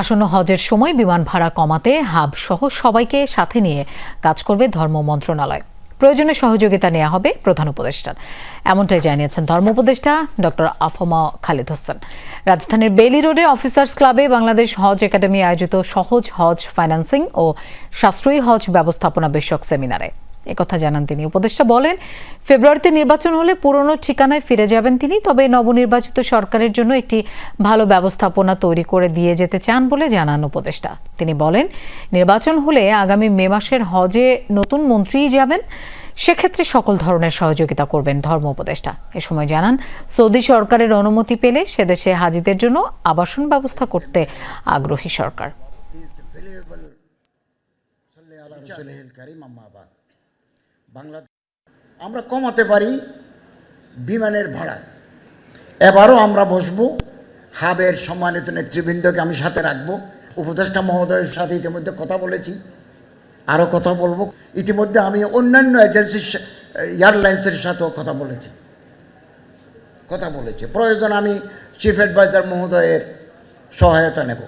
আসন্ন হজের সময় বিমান ভাড়া কমাতে হাব সহ সবাইকে সাথে নিয়ে কাজ করবে ধর্ম মন্ত্রণালয়। প্রয়োজনে সহযোগিতা নেওয়া হবে প্রধান উপদেষ্টার এমনটাই জানিয়েছেন ধর্ম উপদেষ্টা ডক্টর আফমা খালিদ হোসেন। রাজধানীর বেলি রোডে অফিসার্স ক্লাবে বাংলাদেশ হজ একাডেমি আয়োজিত সহজ হজ ফাইন্যান্সিং ও সাশ্রয়ী হজ ব্যবস্থাপনা বিষয়ক সেমিনারে। একথা জানান তিনি। উপদেষ্টা বলেন, ফেব্রুয়ারিতে নির্বাচন হলে পুরনো ঠিকানায় ফিরে যাবেন তিনি, তবে নবনির্বাচিত সরকারের জন্য একটি ভালো ব্যবস্থাপনা তৈরি করে দিয়ে যেতে চান বলে জানান উপদেষ্টা। তিনি বলেন, নির্বাচন হলে আগামী মে মাসের হজে নতুন মন্ত্রীই যাবেন, সেক্ষেত্রে সকল ধরনের সহযোগিতা করবেন ধর্ম উপদেষ্টা। এ সময় জানান, সৌদি সরকারের অনুমতি পেলে সেদেশে হাজিদের জন্য আবাসন ব্যবস্থা করতে আগ্রহী সরকার। সাল্লি আলা রাসূলিহিল কারীম আম্মা বাদ। বাংলা আমরা কমাতে পারি বিমানের ভাড়া। এবারও আমরা বসবো হাবের সম্মানিত নেতৃবৃন্দকে আমি সাথে রাখব। উপদেষ্টা মহোদয়ের সাথে ইতিমধ্যে কথা বলেছি, আরও কথা বলব। ইতিমধ্যে আমি অন্যান্য এজেন্সির এয়ারলাইন্সের সাথেও কথা বলেছি। কথা বলেছি। প্রয়োজন আমি চিফ অ্যাডভাইজার মহোদয়ের সহায়তা নেব।